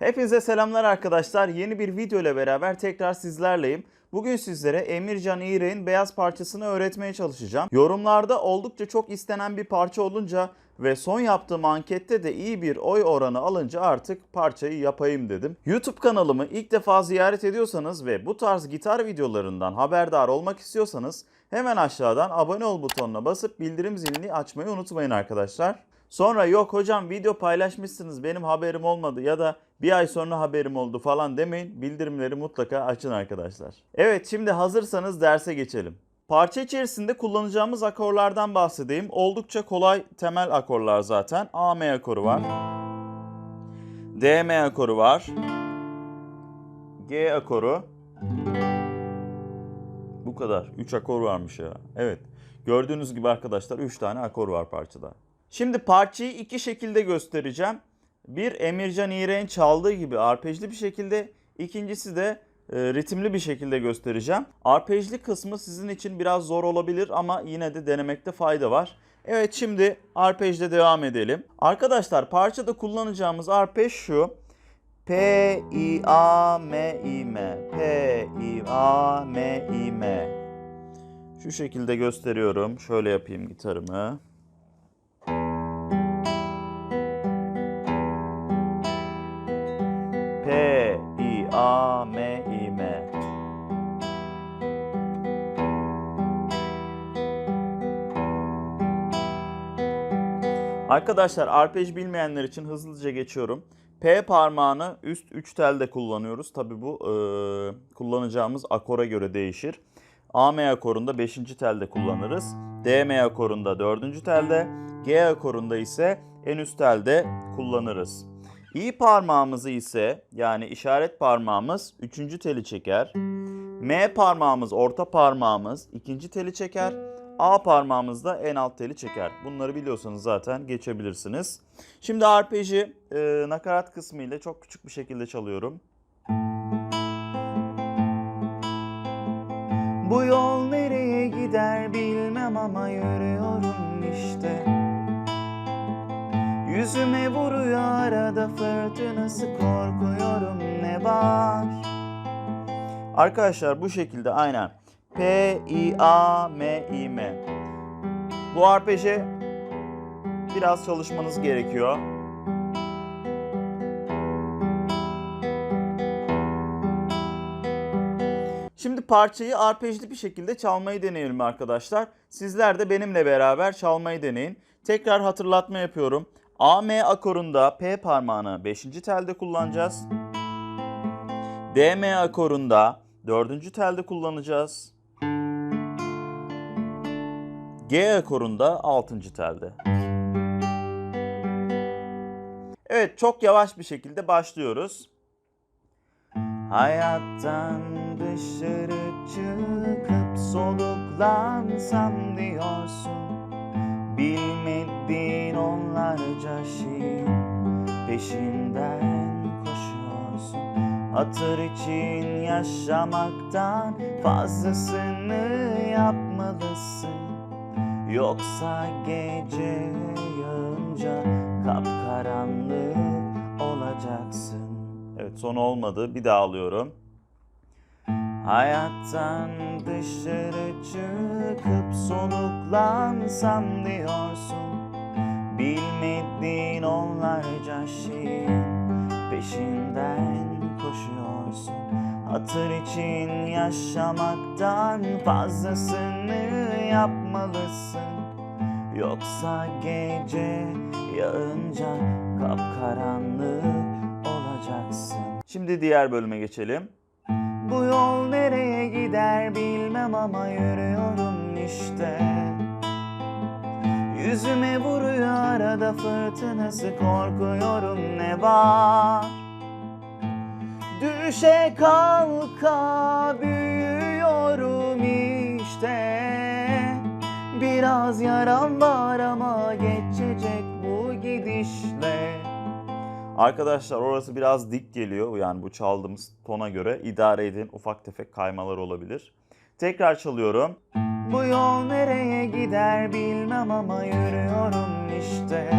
Hepinize selamlar arkadaşlar. Yeni bir video ile beraber tekrar sizlerleyim. Bugün sizlere Emircan İğrek'in beyaz parçasını öğretmeye çalışacağım. Yorumlarda oldukça çok istenen bir parça olunca ve son yaptığım ankette de iyi bir oy oranı alınca artık parçayı yapayım dedim. YouTube kanalımı ilk defa ziyaret ediyorsanız ve bu tarz gitar videolarından haberdar olmak istiyorsanız hemen aşağıdan abone ol butonuna basıp bildirim zilini açmayı unutmayın arkadaşlar. Sonra yok hocam video paylaşmışsınız benim haberim olmadı ya da bir ay sonra haberim oldu falan demeyin. Bildirimleri mutlaka açın arkadaşlar. Evet şimdi hazırsanız derse geçelim. Parça içerisinde kullanacağımız akorlardan bahsedeyim. Oldukça kolay temel akorlar zaten. A M akoru var. D M akoru var. G akoru. Bu kadar. 3 akor varmış ya. Evet. Gördüğünüz gibi arkadaşlar 3 tane akor var parçada. Şimdi parçayı iki şekilde göstereceğim. Bir Emircan İğrek'in çaldığı gibi arpejli bir şekilde, ikincisi de e, ritimli bir şekilde göstereceğim. Arpejli kısmı sizin için biraz zor olabilir ama yine de denemekte fayda var. Evet şimdi arpejle devam edelim. Arkadaşlar parçada kullanacağımız arpej şu. P I A M I M P I A M I M Şu şekilde gösteriyorum. Şöyle yapayım gitarımı. Arkadaşlar arpej bilmeyenler için hızlıca geçiyorum. P parmağını üst 3 telde kullanıyoruz. Tabi bu e, kullanacağımız akora göre değişir. A M akorunda 5. telde kullanırız. D M akorunda 4. telde. G akorunda ise en üst telde kullanırız. İ parmağımızı ise yani işaret parmağımız 3. teli çeker. M parmağımız orta parmağımız 2. teli çeker. A parmağımız da en alt teli çeker. Bunları biliyorsanız zaten geçebilirsiniz. Şimdi arpeji e, nakarat kısmı ile çok küçük bir şekilde çalıyorum. Bu yol nereye gider bilmem ama yürüyorum işte. Yüzüme vuruyor arada fırtınası korkuyorum ne var? Arkadaşlar bu şekilde aynen. P I A M I M. Bu arpeje biraz çalışmanız gerekiyor. Şimdi parçayı arpejli bir şekilde çalmayı deneyelim arkadaşlar. Sizler de benimle beraber çalmayı deneyin. Tekrar hatırlatma yapıyorum. A M akorunda P parmağını 5. telde kullanacağız. D M akorunda 4. telde kullanacağız. G akorunda 6. telde. Evet çok yavaş bir şekilde başlıyoruz. Hayattan dışarı çıkıp soluklansam diyorsun Bilmediğin onlarca şeyin peşinden koşuyorsun Hatır için yaşamaktan fazlasını yapmalısın Yoksa gece yağınca kapkaranlık olacaksın. Evet son olmadı. Bir daha alıyorum. Hayattan dışarı çıkıp soluklansam diyorsun. Bilmediğin onlarca şeyin peşinden koşuyorsun. Hatır için yaşamaktan fazlasını yapmalısın. Yoksa gece yağınca kapkaranlık olacaksın. Şimdi diğer bölüme geçelim. Bu yol nereye gider bilmem ama yürüyorum işte. Yüzüme vuruyor arada fırtınası korkuyorum ne var? Düşe kalka büyüyorum Biraz yaram var ama geçecek bu gidişle Arkadaşlar orası biraz dik geliyor. Yani bu çaldığımız tona göre idare edin. Ufak tefek kaymalar olabilir. Tekrar çalıyorum. Bu yol nereye gider bilmem ama yürüyorum işte.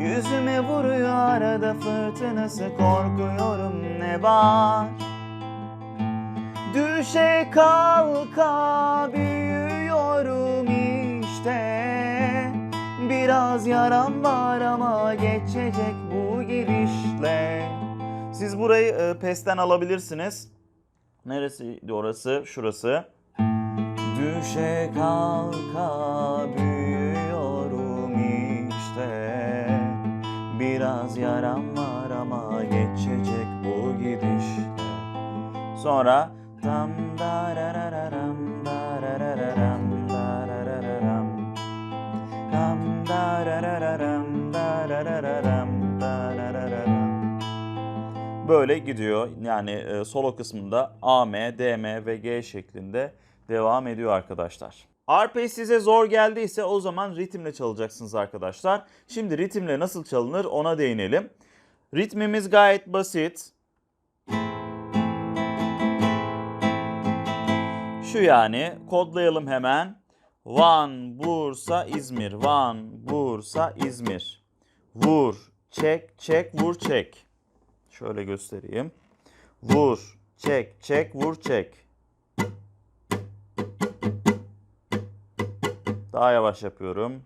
Yüzüme vuruyor arada fırtınası korkuyorum ne var Düşe kalka büyüyorum Biraz yaram var ama geçecek bu gidişle Siz burayı e, pesten alabilirsiniz. Neresiydi orası? Şurası. Düşe kalka büyüyorum işte Biraz yaram var ama geçecek bu gidişle Sonra Böyle gidiyor. Yani e, solo kısmında A, M, D, M ve G şeklinde devam ediyor arkadaşlar. Arpej size zor geldiyse o zaman ritimle çalacaksınız arkadaşlar. Şimdi ritimle nasıl çalınır ona değinelim. Ritmimiz gayet basit. Şu yani kodlayalım hemen. Van, Bursa, İzmir. Van, Bursa, İzmir. Vur, çek, çek, vur, çek. Şöyle göstereyim. Vur, çek, çek, vur, çek. Daha yavaş yapıyorum.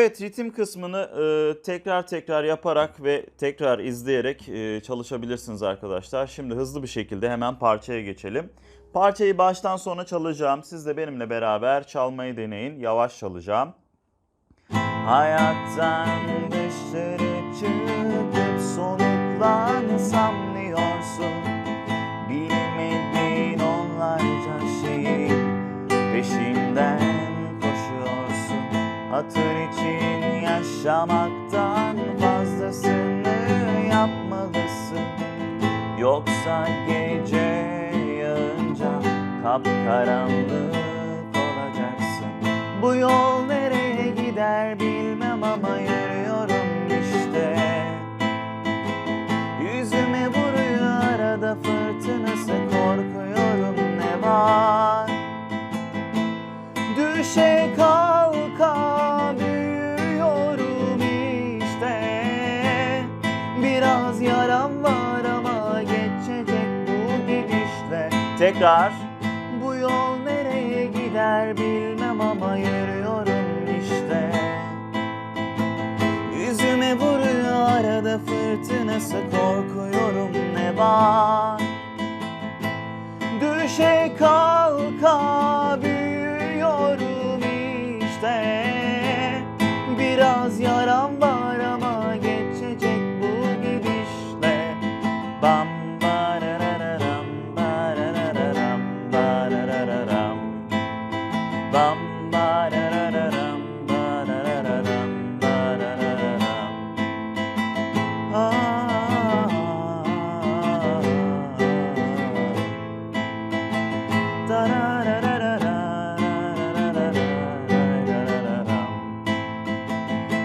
Evet ritim kısmını e, tekrar tekrar yaparak ve tekrar izleyerek e, çalışabilirsiniz arkadaşlar. Şimdi hızlı bir şekilde hemen parçaya geçelim. Parçayı baştan sona çalacağım. Siz de benimle beraber çalmayı deneyin. Yavaş çalacağım. Hayattan dışarı çıkıp soluklansam Hatır için yaşamaktan fazlasını yapmalısın. Yoksa gece yağınca kapkaranlık olacaksın. Bu yol nereye gider bilmem Tekrar. Bu yol nereye gider bilmem ama yürüyorum işte. Yüzüme vuruyor arada fırtınası korkuyorum ne var? Düşe kalka Barararam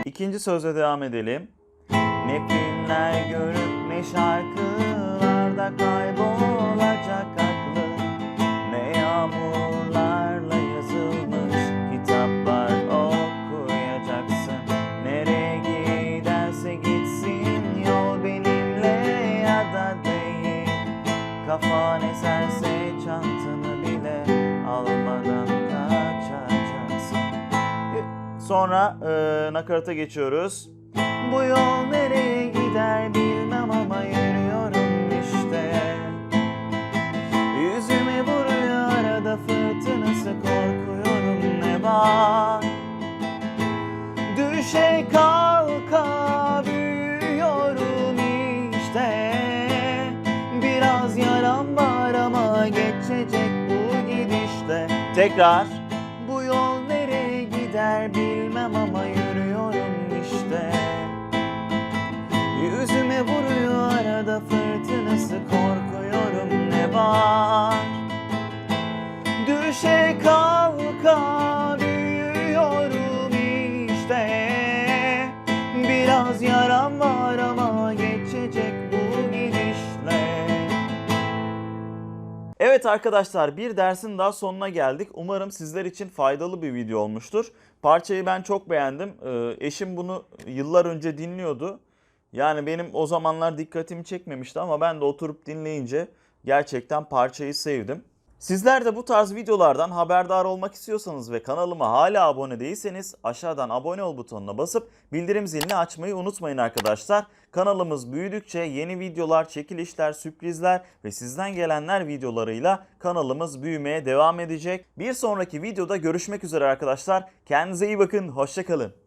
İkinci sözle devam edelim. Ne filmler görüp ne şarkılarda kaybolacak Kafan eserse çantanı bile almadan kaçacaksın Sonra e, nakarata geçiyoruz. Bu yol nereye gider bilmem ama yürüyorum işte. Yüzüme vuruyor arada fırtınası korkuyorum ne var? Düşe kalka Tekrar. Bu yol nereye gider bilmem ama yürüyorum işte. Yüzüme vuruyor arada fırtınası korkuyorum ne var? Düşe kalka büyüyorum işte Biraz yaram var Evet arkadaşlar bir dersin daha sonuna geldik. Umarım sizler için faydalı bir video olmuştur. Parçayı ben çok beğendim. Ee, eşim bunu yıllar önce dinliyordu. Yani benim o zamanlar dikkatimi çekmemişti ama ben de oturup dinleyince gerçekten parçayı sevdim. Sizler de bu tarz videolardan haberdar olmak istiyorsanız ve kanalıma hala abone değilseniz aşağıdan abone ol butonuna basıp bildirim zilini açmayı unutmayın arkadaşlar. Kanalımız büyüdükçe yeni videolar, çekilişler, sürprizler ve sizden gelenler videolarıyla kanalımız büyümeye devam edecek. Bir sonraki videoda görüşmek üzere arkadaşlar. Kendinize iyi bakın, hoşçakalın.